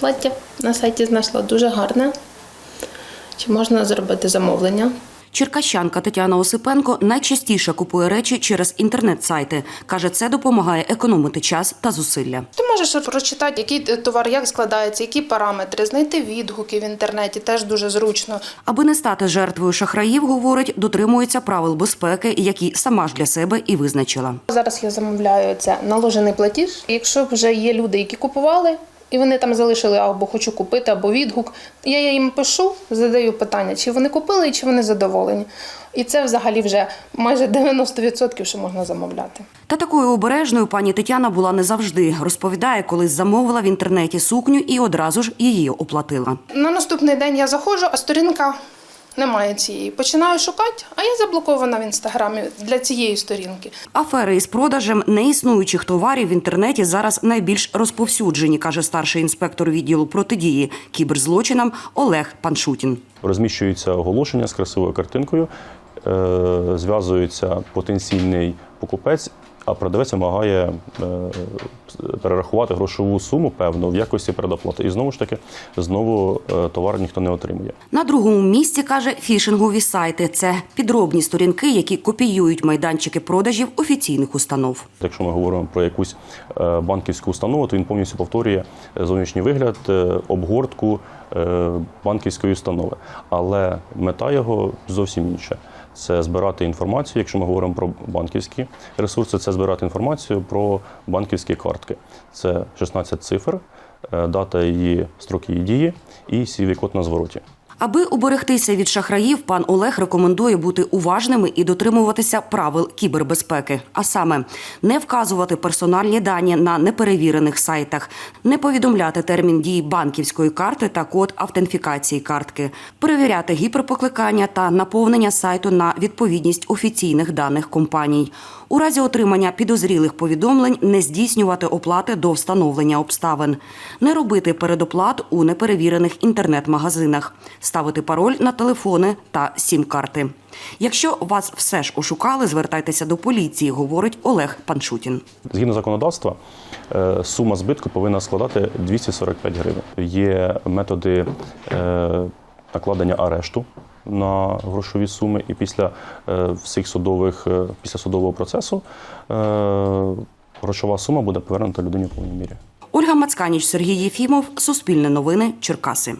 Плаття на сайті знайшла дуже гарне. Чи можна зробити замовлення? Черкащанка Тетяна Осипенко найчастіше купує речі через інтернет-сайти. Каже, це допомагає економити час та зусилля. Ти можеш прочитати, який товар як складається, які параметри, знайти відгуки в інтернеті, теж дуже зручно. Аби не стати жертвою шахраїв, говорить, дотримується правил безпеки, які сама ж для себе і визначила. Зараз я замовляю це наложений платіж. Якщо вже є люди, які купували, і вони там залишили або хочу купити, або відгук, я їм пишу, задаю питання, чи вони купили і чи вони задоволені. І це взагалі вже майже 90% що можна замовляти. Та такою обережною пані Тетяна була не завжди. Розповідає, коли замовила в інтернеті сукню і одразу ж її оплатила. На наступний день я заходжу, а сторінка немає цієї. Починаю шукати, а я заблокована в інстаграмі для цієї сторінки. Афери із продажем неіснуючих товарів в інтернеті зараз найбільш розповсюджені, каже старший інспектор відділу протидії кіберзлочинам Олег Паншутін. розміщується оголошення з красивою картинкою, е, зв'язується потенційний покупець, а продавець вимагає е, перерахувати грошову суму певну в якості передоплати. І знову ж таки, знову е, товар ніхто не отримує. На другому місці каже фішингові сайти. Це підробні сторінки, які копіюють майданчики продажів офіційних установ. Якщо ми говоримо про якусь е, банківську установу, то він повністю повторює зовнішній вигляд, обгортку банківської установи. Але мета його зовсім інша. Це збирати інформацію, якщо ми говоримо про банківські ресурси, це збирати інформацію про банківські картки. Це 16 цифр, е, дата її строки її дії і cvv код на звороті. Аби уберегтися від шахраїв, пан Олег рекомендує бути уважними і дотримуватися правил кібербезпеки. А саме не вказувати персональні дані на неперевірених сайтах, не повідомляти термін дії банківської карти та код автентифікації картки, перевіряти гіперпокликання та наповнення сайту на відповідність офіційних даних компаній. У разі отримання підозрілих повідомлень не здійснювати оплати до встановлення обставин, не робити передоплат у неперевірених інтернет-магазинах, ставити пароль на телефони та сім-карти. Якщо вас все ж ошукали, звертайтеся до поліції, говорить Олег Паншутін. Згідно законодавства, е, сума збитку повинна складати 245 гривень. Є методи е, накладення арешту на грошові суми, і після е, всіх судових, е, після судового процесу е, грошова сума буде повернута людині в повній мірі. Ольга Мацканіч, Сергій Єфімов, Суспільне новини, Черкаси.